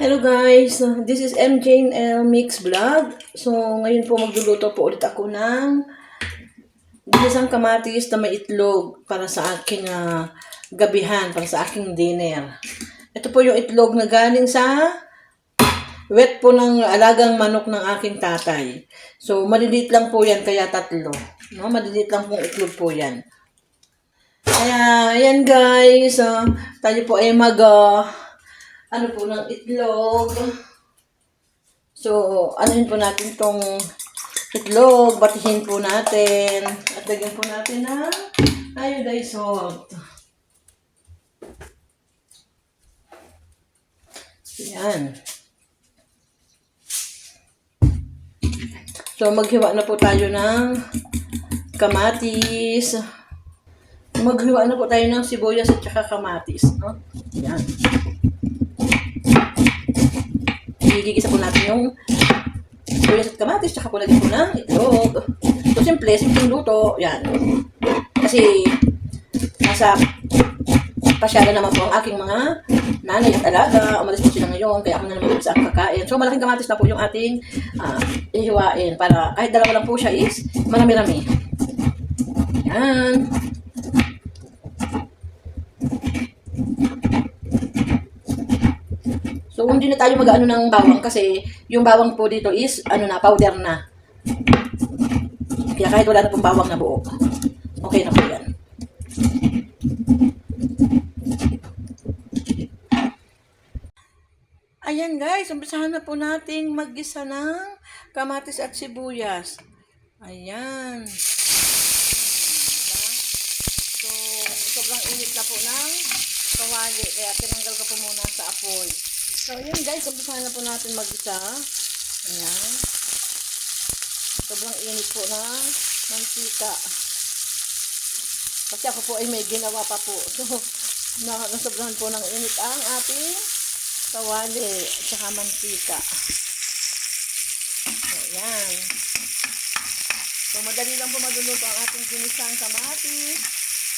Hello guys, this is MJ L Mix Vlog. So ngayon po magluluto po ulit ako ng ginisang kamatis na may itlog para sa aking ah, gabihan, para sa aking dinner. Ito po yung itlog na galing sa wet po ng alagang manok ng aking tatay. So maliliit lang po yan, kaya tatlo. No? Maliliit lang pong itlog po yan. Kaya, ayan guys, ah, tayo po ay mag, ah, ano po, ng itlog. So, anuhin po natin tong itlog, batihin po natin, at lagyan po natin ng iodized salt. Ayan. So, maghiwa na po tayo ng kamatis. Maghiwa na po tayo ng sibuyas at saka kamatis. No? Yan. Igigisa po natin yung sibuyas at kamatis, tsaka po lagyan po ng itlog. So, simple, simple luto. Yan. Kasi, nasa pasyala naman po ang aking mga nanay at alaga. Umalis po sila ngayon, kaya ako na naman sa kakain. So, malaking kamatis na po yung ating ah, ihiwain para kahit dalawa lang po siya is marami-rami. Yan. Hindi na tayo mag-ano ng bawang kasi yung bawang po dito is, ano na, powder na. Kaya kahit wala na pong bawang na buo, okay na po yan. Ayan guys, umpisahan na po nating maggisa ng kamatis at sibuyas. Ayan. So, sobrang init na po ng kawali. Kaya tinanggal ko po muna sa apoy. So, yun guys, umpisahan na po natin mag-isa. Ayan. Sobrang init po ng mantika. Kasi ako po ay may ginawa pa po. So, na, nasobrahan po ng init ang ating kawali at saka mantika. Ayan. So, madali lang po maluluto ang ating ginisang kamatis.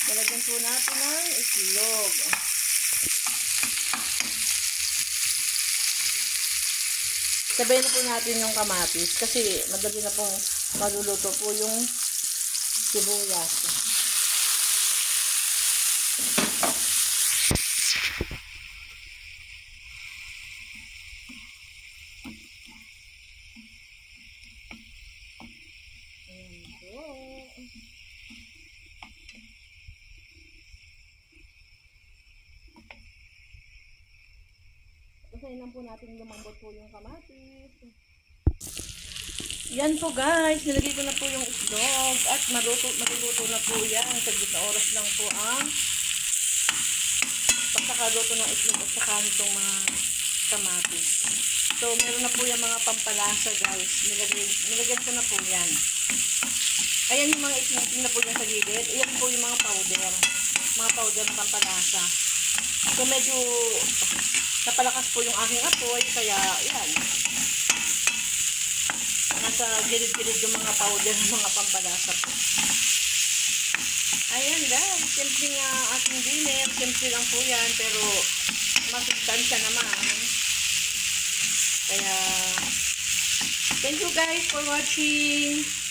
Lalagyan po natin ng itlog. Sabayin na po natin yung kamatis kasi madali na pong maluluto po yung sibuyas. Kasi lang po natin lumambot po yung kamatis. Yan po guys, nilagay ko na po yung itlog at maluto, matuluto na po yan. Saglit na oras lang po ang pagkakaluto ng itlog at saka nitong mga kamatis. So, meron na po yung mga pampalasa guys. Nilagay, nilagyan ko na po yan. Ayan yung mga itlog na po yan sa gilid. Ayan po yung mga powder. Mga powder pampalasa. So, medyo napalakas po yung aking apoy. Kaya, yan. Nasa gilid-gilid yung mga powder, mga pampalasa po. Ayan guys, simple nga aking dinner. Simple lang po yan, pero masustansya naman. Kaya, thank you guys for watching.